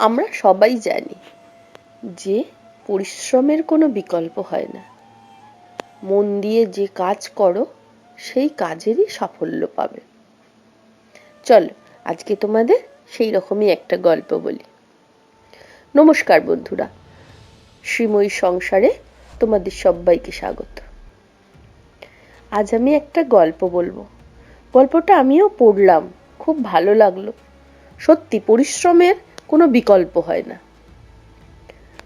আমরা সবাই জানি যে পরিশ্রমের কোনো বিকল্প হয় না। মন দিয়ে যে কাজ করো, সেই কাজেরই সাফল্য পাবে। চলো, আজকে তোমাদের সেই রকমই একটা গল্প বলি। নমস্কার বন্ধুরা, শ্রীময়ী সংসারে তোমাদের সবাইকে স্বাগত। আজ আমি একটা গল্প বলব। গল্পটা আমিও পড়লাম, খুব ভালো লাগল। সত্যি পরিশ্রমের কোনো বিকল্প হয় না।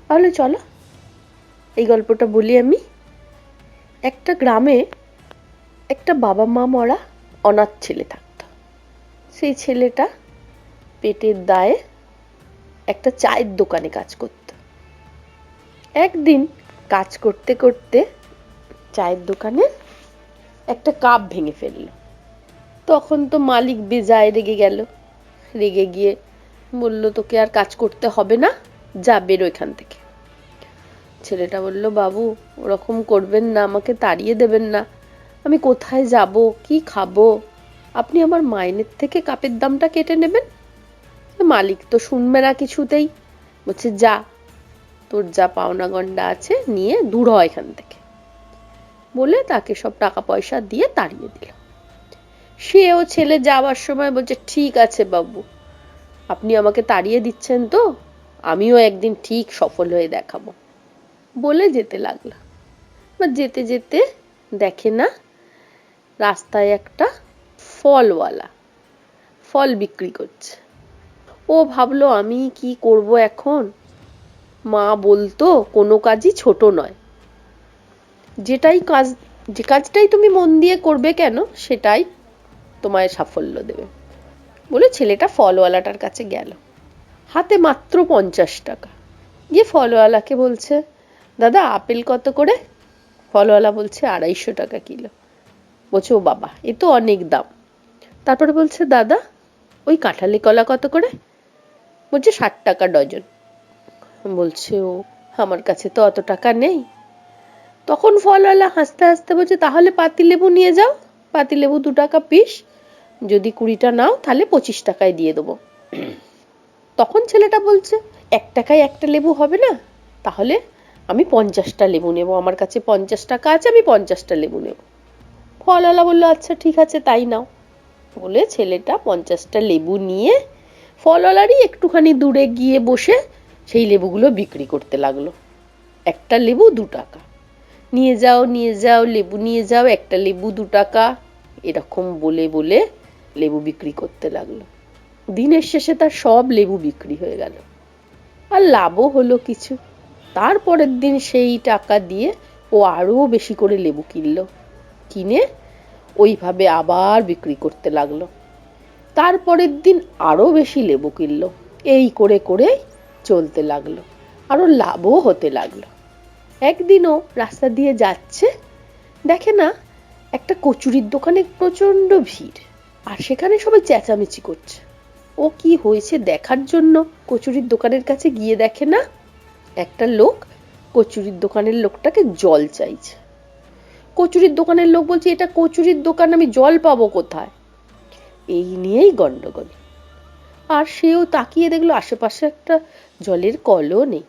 তাহলে চলো, এই গল্পটা বলি আমি। একটা গ্রামে একটা বাবা মা মরা অনাথ ছেলে থাকতো। সেই ছেলেটা পেটের দায়ে একটা চায়ের দোকানে কাজ করত। একদিন কাজ করতে করতে চায়ের দোকানে একটা কাপ ভেঙে ফেলল। তখন তো মালিক বেজায় রেগে গেল। রেগে গিয়ে বলল, তোকে আর কাজ করতে হবে না, যা, বেরো এখান থেকে। ছেলেটা বলল, বাবু, ওরকম করবেন না, আমাকে তাড়িয়ে দেবেন না। আমি কোথায় যাব, কি খাব? আপনি আমার মাইনের থেকে কাপের দামটা কেটে নেবেন? মালিক তো শুনবে না কিছুতেই। বলছে, যা, তোর যা পাওনা গন্ডা আছে, নিয়ে দূর হয় এখান থেকে। বলে তাকে সব টাকা পয়সা দিয়ে তাড়িয়ে দিল। সেও ছেলে যাওয়ার সময় বলছে, ঠিক আছে বাবু আপনি আমাকে তাড়িয়ে দিচ্ছেন তো? আমিও একদিন ঠিক সফল হয়ে দেখাবো। বলে যেতে লাগল। বা যেতে যেতে দেখে না, রাস্তায় একটা ফলওয়ালা, ফল বিক্রি করছে। ও ভাবলো, আমি কি করব এখন? মা বলতো, কোনো কাজই ছোট নয়। যেটাই কাজ, যে কাজটাই তুমি মন দিয়ে করবে কেন, সেটাই তোমায় সাফল্য দেবে। বলে ছেলেটা ফলওয়ালাটার কাছে গেল। হাতে মাত্র পঞ্চাশ টাকা। গিয়ে ফলওয়ালাকে বলছে, দাদা, আপেল কত করে? ফলওয়ালা বলছে, আড়াইশো টাকা কিলো। বলছে, ও বাবা, এ তো অনেক দাম। তারপরে বলছে, দাদা, ওই কাঁঠালি কলা কত করে? বলছে, ষাট টাকা ডজন। বলছে, ও, আমার কাছে তো অত টাকা নেই। তখন ফলওয়ালা হাসতে হাসতে বলছে, তাহলে পাতিলেবু নিয়ে যাও, পাতিলেবু দু টাকা পিস। যদি কুড়িটা নাও, তাহলে পঁচিশ টাকায় দিয়ে দেবো। তখন ছেলেটা বলছে, এক টাকায় একটা লেবু হবে না? তাহলে আমি পঞ্চাশটা লেবু নেব। আমার কাছে পঞ্চাশ টাকা আছে, আমি পঞ্চাশটা লেবু নেব। ফলওয়ালা বলল আচ্ছা ঠিক আছে, তাই নাও। বলে ছেলেটা পঞ্চাশটা লেবু নিয়ে ফলওয়ালারই একটুখানি দূরে গিয়ে বসে সেই লেবুগুলো বিক্রি করতে লাগল। একটা লেবু দু টাকা। নিয়ে যাও নিয়ে যাও, লেবু নিয়ে যাও, একটা লেবু দু টাকা। এরকম বলে বলে লেবু বিক্রি করতে লাগল। দিনের শেষে তার সব লেবু বিক্রি হয়ে গেল। আর লাভও হলো কিছু। তারপরের দিন সেই টাকা দিয়ে ও আরও বেশি করে লেবু কিনলো। কিনে ওইভাবে আবার বিক্রি করতে লাগল। তারপরের দিন আরও বেশি লেবু কিনলো। এই করে করে চলতে লাগল। আরও লাভও হতে লাগল। একদিনও রাস্তা দিয়ে যাচ্ছে। দেখে না, একটা কচুরির দোকানে প্রচণ্ড ভিড়। আর সেখানে সবাই চেঁচামেচি করছে। ও কি হয়েছে দেখার জন্য কচুরির দোকানের কাছে গিয়ে দেখে না? একটা লোক কচুরির দোকানের লোকটাকে জল চাইছে। কচুরির দোকানের লোক বলছে, এটা কচুরির দোকান, আমি জল পাবো কোথায়? এই নিয়েই গন্ডগোল আর সেও তাকিয়ে দেখল, আশেপাশে একটা জলের কলও নেই।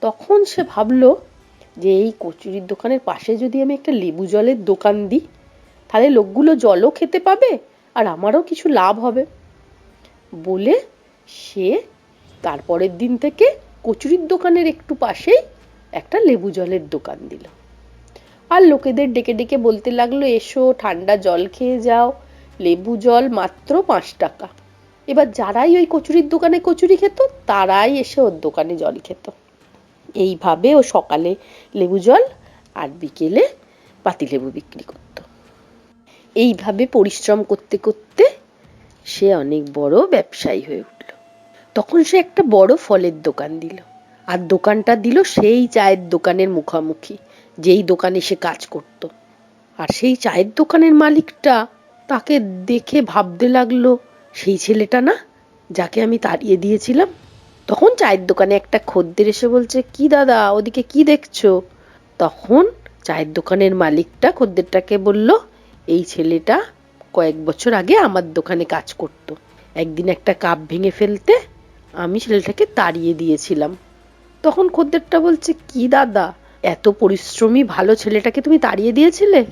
তখন সে ভাবলো যে, এই কচুরির দোকানের পাশে যদি আমি একটা লেবু জলের দোকান দিই, তাহলে লোকগুলো জলও খেতে পাবে আর আমারও কিছু লাভ হবে। বলে সে তারপরের দিন থেকে কচুরির দোকানের একটু পাশেই একটা লেবু জলের দোকান দিল। আর লোকেদের ডেকে ডেকে বলতে লাগল, এসো, ঠান্ডা জল খেয়ে যাও। লেবু জল মাত্র পাঁচ টাকা। এবার যারাই ওই কচুরির দোকানে কচুরি খেত, তারাই এসে ওর দোকানে জল খেত। এইভাবে ও সকালে লেবু জল আর বিকেলে পাতিলেবু বিক্রি করত। এইভাবে পরিশ্রম করতে করতে সে অনেক বড় ব্যবসায়ী হয়ে উঠল। তখন সে একটা বড় ফলের দোকান দিল। আর দোকানটা দিল সেই চায়ের দোকানের মুখামুখি, যেই দোকানে সে কাজ করত। আর সেই চায়ের দোকানের মালিকটা তাকে দেখে ভাবতে লাগল, সেই ছেলেটা না, যাকে আমি তাড়িয়ে দিয়েছিলাম, তখন চায়ের দোকানে একটা খদ্দের এসে বলছে, কি দাদা, ওদিকে কি দেখছ তখন চায়ের দোকানের মালিকটা খদ্দেরটাকে বলল এই ছেলেটা কয়েক বছর আগে আমার দোকানে কাজ করত। একদিন একটা কাপ ভেঙে ফেলতে আমি ছেলেটাকে তাড়িয়ে দিয়েছিলাম। তখন খদ্দেরটা বলছে, কি দাদা, এত পরিশ্রমী ভালো ছেলেটাকে তুমি তাড়িয়ে দিয়েছিলে?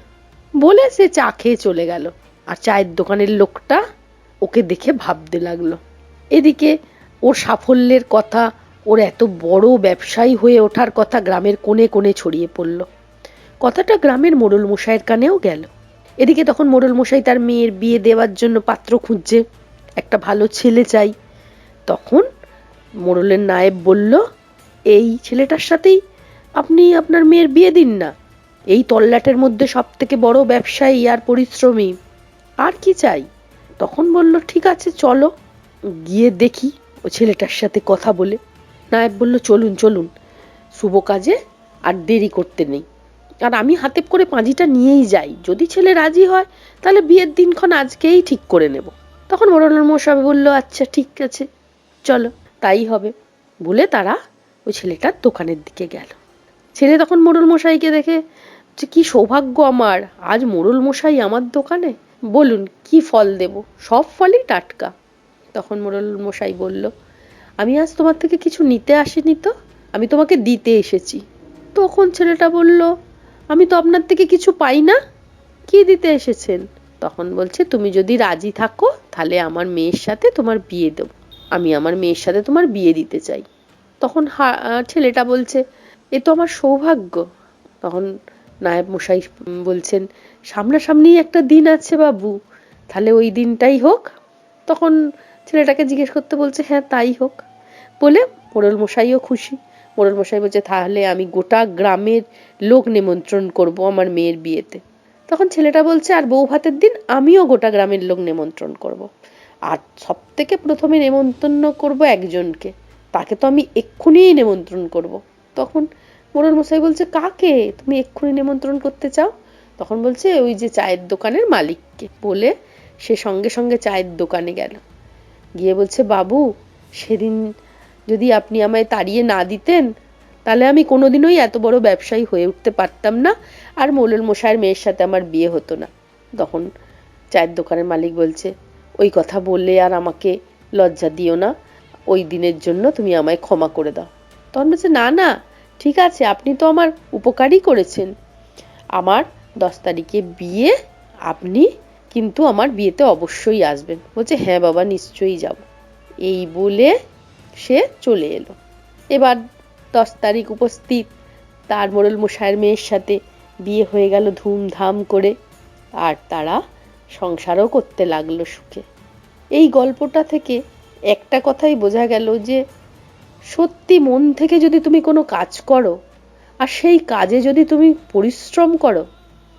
বলে সে চা খেয়ে চলে গেল। আর চায়ের দোকানের লোকটা ওকে দেখে ভাবতে লাগল। এদিকে ওর সাফল্যের কথা, ওর এত বড় ব্যবসায়ী হয়ে ওঠার কথা গ্রামের কোণে কোণে ছড়িয়ে পড়ল। কথাটা গ্রামের মোড়ল মশাইয়ের কানেও গেল। এদিকে তখন মোড়ল মশাই তার মেয়ের বিয়ে দেওয়ার জন্য পাত্র খুঁজছে। একটা ভালো ছেলে চাই। তখন মোড়লের নায়েব বলল, এই ছেলেটার সাথেই আপনি আপনার মেয়ের বিয়ে দিন না। এই তল্লাটের মধ্যে সব থেকে বড় ব্যবসায়ী আর পরিশ্রমী। আর কি চাই? তখন বলল, ঠিক আছে, চলো। গিয়ে দেখি ও ছেলেটার সাথে কথা বলে। নায়েব বলল, চলুন চলুন। শুভ কাজে আর দেরি করতে নেই। আর আমি হাতে করে পাঁজিটা নিয়েই যাই। যদি ছেলে রাজি হয়, তাহলে বিয়ের দিনক্ষণ আজকেই ঠিক করে নেব। তখন মোড়লার মশাই বলল আচ্ছা ঠিক আছে, চলো। তাই হবে বলে তারা ওই ছেলেটার দোকানের দিকে গেল। ছেলে তখন মোড়ল মশাইকে দেখে, যে কি সৌভাগ্য আমার, আজ মোড়ল মশাই আমার দোকানে? বলুন, কি ফল দেব? সব ফলই টাটকা। তখন মোড়ল মশাই বলল, আমি আজ তোমার থেকে কিছু নিতে আসিনি তো? আমি তোমাকে দিতে এসেছি। তখন ছেলেটা বলল আমি তো আপনার থেকে কিছু পাই না। কি দিতে এসেছেন? তখন বলছে, তুমি যদি রাজি থাকো, তাহলে আমার মেয়ের সাথে তোমার বিয়ে দেবো। আমি আমার মেয়ের সাথে তোমার বিয়ে দিতে চাই। তখন ছেলেটা বলছে, এ তো আমার সৌভাগ্য। তখন নায়েব মশাই বলছেন, সামনাসামনি একটা দিন আছে বাবু, তাহলে ওই দিনটাই হোক। তখন ছেলেটাকে জিজ্ঞেস করতে বলছে হ্যাঁ তাই হোক। বলে মোড়ল মশাইও খুশি। মোড়ল মশাই বলছে, তাহলে আমি গোটা গ্রামের লোক নিমন্ত্রণ করব আমার মেয়ের বিয়েতে। তখন ছেলেটা বলছে, আর বউ ভাতের দিন আমিও গোটা গ্রামের লোক নিমন্ত্রণ করব। আর সব থেকে প্রথমে নেমন্তন্ন করব একজনকে, তাকে তো আমি এক্ষুনিই নিমন্ত্রণ করব। তখন মোড়ল মশাই বলছে, কাকে? তুমি এক্ষুনি নিমন্ত্রণ করতে চাও? তখন বলছে, ওই যে চায়ের দোকানের মালিককে। বলে সে সঙ্গে সঙ্গে চায়ের দোকানে গেল। গিয়ে বলছে, বাবু, সেদিন যদি আপনি আমায় তাড়িয়ে না দিতেন, তাহলে আমি কোনোদিনই এত বড় ব্যবসায়ী হয়ে উঠতে পারতাম না আর মোলল মশাইয়ের মেয়ের সাথে আমার বিয়ে হতো না। তখন চায়ের দোকানের মালিক বলছে, ওই কথা বললে আর আমাকে লজ্জা দিও না। ওই দিনের জন্য তুমি আমায় ক্ষমা করে দাও। তখন বলছে, না না, ঠিক আছে, আপনি তো আমার উপকারই করেছেন। আমার দশ তারিখে বিয়ে, আপনি কিন্তু আমার বিয়েতে অবশ্যই আসবেন। বলছে হ্যাঁ বাবা, নিশ্চয়ই যাব। এই বলে সে চলে এলো। এবার দশ তারিখ উপস্থিত। তার মোড়ল মশাইয়ের মেয়ের সাথে বিয়ে হয়ে গেল ধুমধাম করে। আর তারা সংসারও করতে লাগল সুখে। এই গল্পটা থেকে একটা কথাই বোঝা গেল যে, সত্যি মন থেকে যদি তুমি কোনো কাজ করো, আর সেই কাজে যদি তুমি পরিশ্রম করো,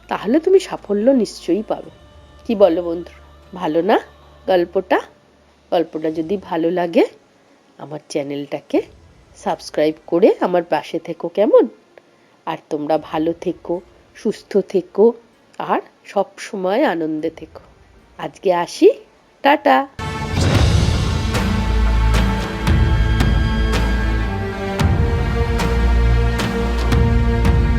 তাহলে তুমি সাফল্য নিশ্চয়ই পাবে। কি বলো বন্ধু ভালো না গল্পটা? গল্পটা যদি ভালো লাগে আমার চ্যানেলটাকে সাবস্ক্রাইব করে আমার পাশে থেকো কেমন। আর তোমরা ভালো থেকো, সুস্থ থেকো, আর সব সময় আনন্দে থেকো। আজকে আসি, টাটা।